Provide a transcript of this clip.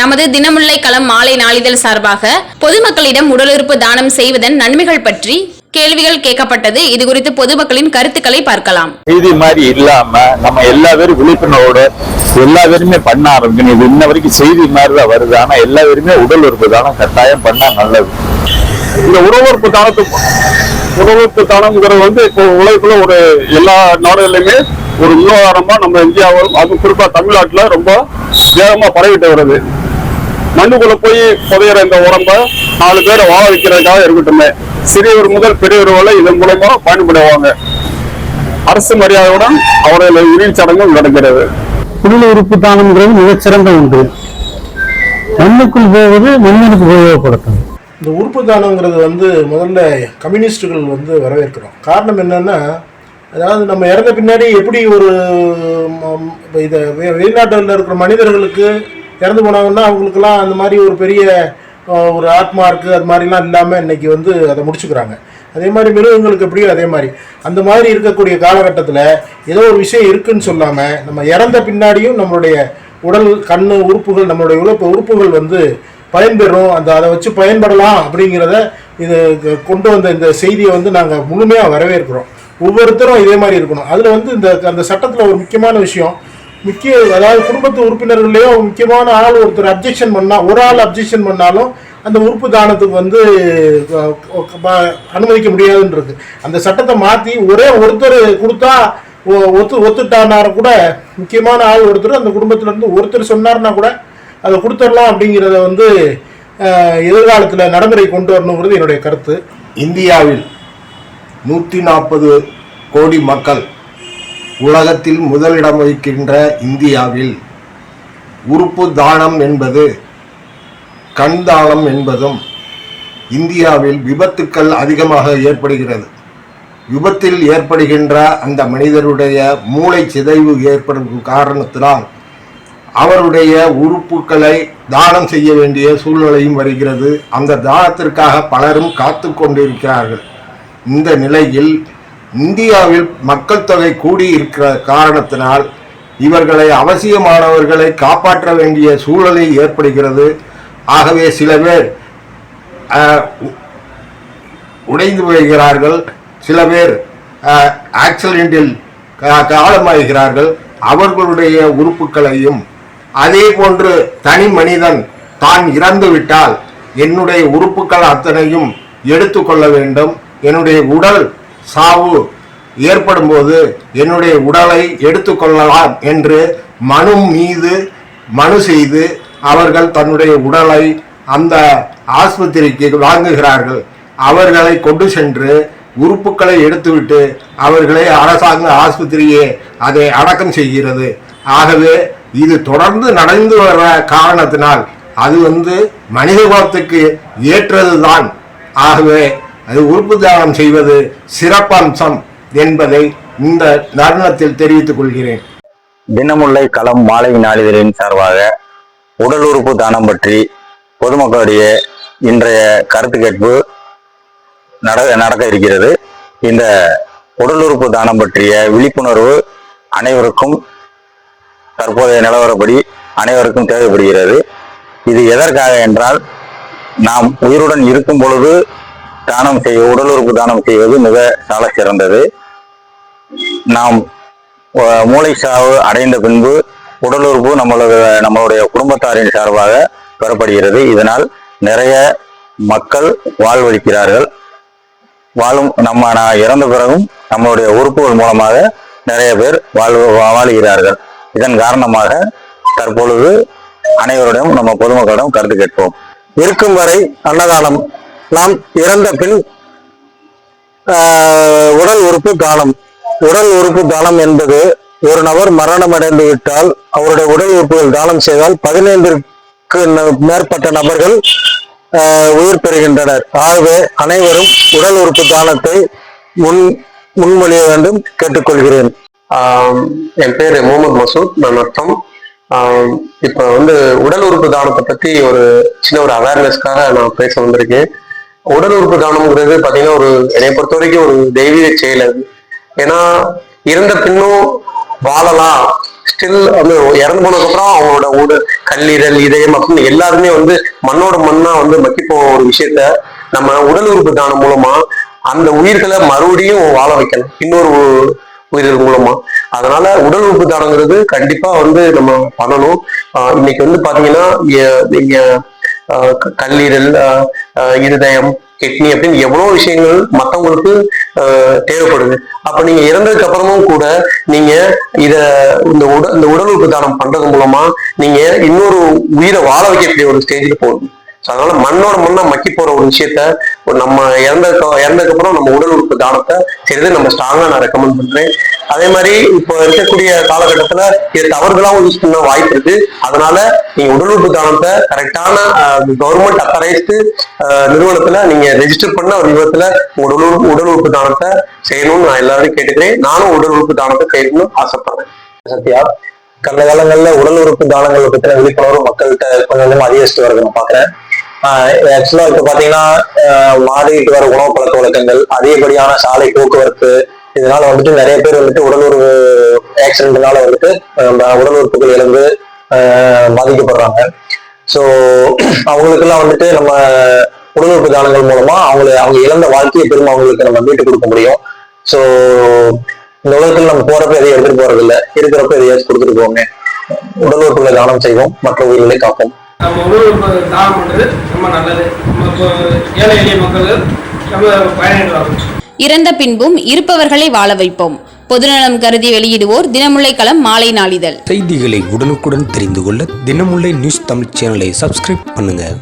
நமது தினமுல்லை களம் மாலை நாளிதழ் சார்பாக பொதுமக்களிடம் உடலுறுப்பு தானம் செய்வதன் நன்மைகள் பற்றி கேள்விகள் கேட்கப்பட்டது. இது குறித்து பொதுமக்களின் கருத்துக்களை பார்க்கலாம். செய்தி மாதிரி இல்லாம நம்ம எல்லா பேரும் விழிப்புணர்வோடு எல்லா பேருமே பண்ண ஆரம்பிக்கணும். இது இன்ன வரைக்கும் செய்தி மாதிரி தான் வருது. ஆனா எல்லா பேருமே உடல் உறுப்பு தானம் கட்டாயம் பண்ணா நல்லது. இந்த உணவுறுப்பு தானத்துக்கு உணவுறுப்பு தானம்ங்கிறது வந்து இப்போ உலகத்துல ஒரு எல்லா நாடுகளிலுமே ஒரு விவகாரமா நம்ம இந்தியாவும் அது குறிப்பா தமிழ்நாட்டுல ரொம்ப வேகமா பரவிட்டு வருது. மண்ணுக்குள்ள போய் புதையிற இந்த உடம்ப நாலு பேரை வாழ வைக்கிறதுக்காக இருக்கட்டுமே. சிறியவர் முதல் பெரியவர் வரை இதன் மூலமா பயன்படுவாங்க. அரசு மரியாதையுடன் அவர்கள் இறுதிச் சடங்கும் நடக்கிறது. உடல் உறுப்பு தானம்ங்கிறது மிகச்சிறந்த ஒன்று. மண்ணுக்குள் போவது மனிதனுக்கு உபயோகப்படுத்தும். இந்த உறுப்பு தானங்கிறது வந்து முதல்ல கம்யூனிஸ்டுகள் வந்து வரவேற்கிறோம். காரணம் என்னன்னா அதாவது நம்ம இறந்த பின்னாடி எப்படி ஒரு இதை வெளிநாட்டுல இருக்கிற மனிதர்களுக்கு இறந்து போனாங்கன்னா அவங்களுக்குலாம் அந்த மாதிரி ஒரு பெரிய ஒரு ஆத்மா இருக்குது அது மாதிரிலாம் இல்லாமல் இன்னைக்கு வந்து அதை முடிச்சுக்கிறாங்க. அதே மாதிரி மிருகங்களுக்கு எப்படியோ அதே மாதிரி. அந்த மாதிரி இருக்கக்கூடிய காலகட்டத்தில் ஏதோ ஒரு விஷயம் இருக்குன்னு சொல்லாமல் நம்ம இறந்த பின்னாடியும் நம்மளுடைய உடல் கண் உறுப்புகள் நம்மளுடைய உழைப்பு உறுப்புகள் வந்து பயன்பெறும். அந்த அதை வச்சு பயன்படலாம் அப்படிங்கிறத இது கொண்டு வந்த இந்த செய்தியை வந்து நாங்கள் முழுமையாக வரவேற்கிறோம். ஒவ்வொருத்தரும் இதே மாதிரி இருக்கணும். அதில் வந்து இந்த அந்த சட்டத்தில் ஒரு முக்கியமான விஷயம் முக்கிய அதாவது குடும்பத்து உறுப்பினர்கள்லேயோ முக்கியமான ஆள் ஒருத்தர் அப்ஜெக்ஷன் பண்ணால் ஒரு ஆள் அப்ஜெக்ஷன் பண்ணாலும் அந்த உறுப்பு தானத்துக்கு வந்து ப- அனுமதிக்க முடியாதுன்றது. அந்த சட்டத்தை மாற்றி ஒரே ஒருத்தர் கொடுத்தா ஒ- ஒத்து ஒத்துட்டானார கூட முக்கியமான ஆள் ஒருத்தர் அந்த குடும்பத்திலேருந்து ஒருத்தர் சொன்னார்னா கூட அதை கொடுத்துடலாம் அப்படிங்கிறத வந்து எதிர்காலத்தில் நடைமுறை கொண்டு வரணுங்கிறது என்னுடைய கருத்து. இந்தியாவில் நூற்றி நாற்பது கோடி மக்கள் உலகத்தில் முதலிடம் வகிக்கின்ற இந்தியாவில் உறுப்பு தானம் என்பது கண் தானம் என்பதும் இந்தியாவில் விபத்துக்கள் அதிகமாக ஏற்படுகிறது. விபத்தில் ஏற்படுகின்ற அந்த மனிதருடைய மூளை சிதைவு ஏற்படும் காரணத்தினால் அவருடைய உறுப்புகளை தானம் செய்ய வேண்டிய சூழ்நிலையும் வருகிறது. அந்த தானத்திற்காக பலரும் காத்து கொண்டிருக்கிறார்கள். இந்த நிலையில் இந்தியாவில் மக்கள் தொகை கூடி இருக்கிற காரணத்தினால் இவர்களை அவசியமானவர்களை காப்பாற்ற வேண்டிய சூழலை ஏற்படுகிறது. ஆகவே சில பேர் உ- உடைந்து போகிறார்கள். சில பேர் ஆக்சிடென்டில் காலமாகிறார்கள். அவர்களுடைய உறுப்புகளையும் அதே போன்று தனி மனிதன் தான் இறந்துவிட்டால் என்னுடைய உறுப்புகள் அத்தனையும் எடுத்துக்கொள்ள வேண்டும். என்னுடைய உடல் சாவு ஏற்படும் போது என்னுடைய உடலை எடுத்துக்கொள்ளலாம் என்று மனு மீது மனு செய்து அவர்கள் தன்னுடைய உடலை அந்த ஆஸ்பத்திரிக்கு வாங்குகிறார்கள். அவர்களை கொண்டு சென்று உறுப்புகளை எடுத்துவிட்டு அவர்களை அரசாங்க ஆஸ்பத்திரியே அதை அடக்கம் செய்கிறது. ஆகவே இது தொடர்ந்து நடந்து வர காரணத்தினால் அது வந்து மனித குலத்துக்கு ஏற்றதுதான் ஆகவே அது உறுப்பு தானம் செய்வது சிறப்பம்சம் என்பதை இந்த தருணத்தில் தெரிவித்துக் கொள்கிறேன். தினமுல்லை களம் மாலை நாளிதழின் சார்பாக உடல் உறுப்பு தானம் பற்றி பொதுமக்களுடைய இன்றைய கருத்து கேட்பு நட நடக்க இருக்கிறது. இந்த உடல் உறுப்பு தானம் பற்றிய விழிப்புணர்வு அனைவருக்கும் தற்போதைய நிலவரப்படி அனைவருக்கும் தேவைப்படுகிறது. இது எதற்காக என்றால் நாம் உயிருடன் இருக்கும் பொழுது தானம் செய்ய உடல் உறுப்பு தானம் செய்வது மிக சால சிறந்தது. நாம் மூளை சாவு அடைந்த பின்பு உடல் உறுப்பு நம்மளது நம்மளுடைய குடும்பத்தாரின் சார்பாக பெறப்படுகிறது. இதனால் நிறைய மக்கள் வாழ்வழிக்கிறார்கள். வாழும் நம்ம நான் இறந்த பிறகும் நம்மளுடைய உறுப்புகள் மூலமாக நிறைய பேர் வாழ்வு வாழுகிறார்கள். இதன் காரணமாக தற்பொழுது அனைவரிடம் நம்ம பொதுமக்களிடம் கருத்து கேட்போம். இருக்கும் வரை அன்னதானம் நாம் இறந்த பின் ஆஹ், உடல் உறுப்பு தானம் உடல் உறுப்பு தானம் என்பது ஒரு நபர் மரணம் அடைந்து விட்டால் அவருடைய உடல் உறுப்புகள் தானம் செய்தால் பதினைந்திற்கு மேற்பட்ட நபர்கள் ஆஹ், உயிர் பெறுகின்றனர். ஆகவே அனைவரும் உடல் உறுப்பு தானத்தை முன் முன்மொழிய வேண்டும் கேட்டுக்கொள்கிறேன். என் பேர் முகமது மசூத் நான் அர்த்தம். இப்போ வந்து உடல் உறுப்பு தானத்தை பத்தி ஒரு சின்ன ஒரு அவேர்னஸ்க்காக நான் பேச வந்திருக்கேன். உடல் உறுப்பு தானம்ங்கிறது பார்த்தீங்கன்னா ஒரு என்னை பொறுத்த வரைக்கும் ஒரு தெய்வீக செயல் அது. ஏன்னா இறந்த பின்னும் வாழலாம். ஸ்டில் வந்து இறந்து போனதுக்கு அப்புறம் அவங்களோட உட கல்லீரல் இதயம் அப்படின்னு எல்லாருமே வந்து மண்ணோட மண்ணா வந்து மக்கி ஒரு விஷயத்த. நம்ம உடல் உறுப்பு தானம் மூலமா அந்த உயிர்களை மறுபடியும் வாழ வைக்கணும். இன்னொரு உயிர்கள் மூலமா. அதனால உடல் உறுப்பு தானங்கிறது கண்டிப்பா வந்து நம்ம பண்ணணும். ஆஹ் இன்னைக்கு வந்து பாத்தீங்கன்னா நீங்க ஆஹ் க- கல்லீரல் ஆஹ் இருதயம் கிட்னி அப்படின்னு எவ்வளவு விஷயங்கள் மத்தவங்களுக்கு ஆஹ் தேவைப்படுது. அப்ப நீங்க இறந்ததுக்கு அப்புறமும் கூட நீங்க இத இந்த உடல் இந்த உடல் உறுப்பு தானம் பண்றது மூலமா நீங்க இன்னொரு உயிரை வாழ வைக்கக்கூடிய ஒரு ஸ்டேஜில் போகுது ஸோ அதனால மண்ணோட மண்ணா மக்கி போற ஒரு விஷயத்த நம்ம இறந்ததுக்கு இறந்ததுக்கு அப்புறம் நம்ம உடல் உறுப்பு தானத்தை செய்யறது நம்ம ஸ்ட்ராங்கா நான் ரெக்கமெண்ட் பண்றேன். அதே மாதிரி இப்போ இருக்கக்கூடிய காலகட்டத்துல இது தவறுகளாகவும் யூஸ் பண்ண வாய்ப்பு இருக்கு. அதனால நீங்க உடல் உறுப்பு தானத்தை கரெக்டான கவர்மெண்ட் அத்தரைஸ்டு நிறுவனத்துல நீங்க ரெஜிஸ்டர் பண்ண ஒரு விதத்துல உடல் உடல் உறுப்பு தானத்தை செய்யணும்னு நான் எல்லாரும் கேட்டுக்கிறேன். நானும் உடல் உறுப்பு தானத்தை செய்யணும்னு ஆசைப்படுறேன். சத்யா? கடந்த காலங்கள்ல உடல் உறுப்பு தானங்கள் பத்தின விழிப்புணர்வு மக்கள்கிட்ட கொஞ்சம் கொஞ்சமா அதிகரிச்சுட்டு வருது நான் பாக்குறேன் ஆக்சுவலா இப்ப பாத்தீங்கன்னா ஆஹ் மாறிட்டு வர உணவு பழக்க வழக்கங்கள் அதிகப்படியான சாலை போக்குவரத்து இதனால வந்துட்டு நிறைய பேர் வந்துட்டு உடல் உறவு ஆக்சிடென்ட்னால வந்துட்டு உடல் உறுப்புகள் இழந்து பாதிக்கப்படுறாங்க. ஸோ அவங்களுக்கெல்லாம் வந்துட்டு நம்ம உடல் உறுப்பு தானங்கள் மூலமா அவங்களை அவங்க இழந்த வாழ்க்கையை பெரும் அவங்களுக்கு நம்ம மீட்டு கொடுக்க முடியும். ஸோ இந்த உலகத்தில் நம்ம போறப்ப எதையும் எடுத்துட்டு போறது இல்லை இருக்கிறப்ப எதையாச்சும் கொடுத்துட்டு போவோங்க உடல் உறுப்புகளை தானம் செய்வோம். மற்ற உயிர்களை காப்போம். நம்ம உணவு தானம் பண்ணுறது ரொம்ப நல்லது. நம்ம ஏழை எளிய மக்கள் நம்ம பயனடைவாங்க இறந்த பின்பும் இருப்பவர்களை வாழ வைப்போம். பொதுநலம் கருதி வெளியிடுவோர் தினமுல்லை களம் மாலை நாளிதழ். செய்திகளை உடனுக்குடன் தெரிந்து கொள்ள தினமுல்லை நியூஸ் தமிழ் சேனலை சப்ஸ்கிரைப் பண்ணுங்க.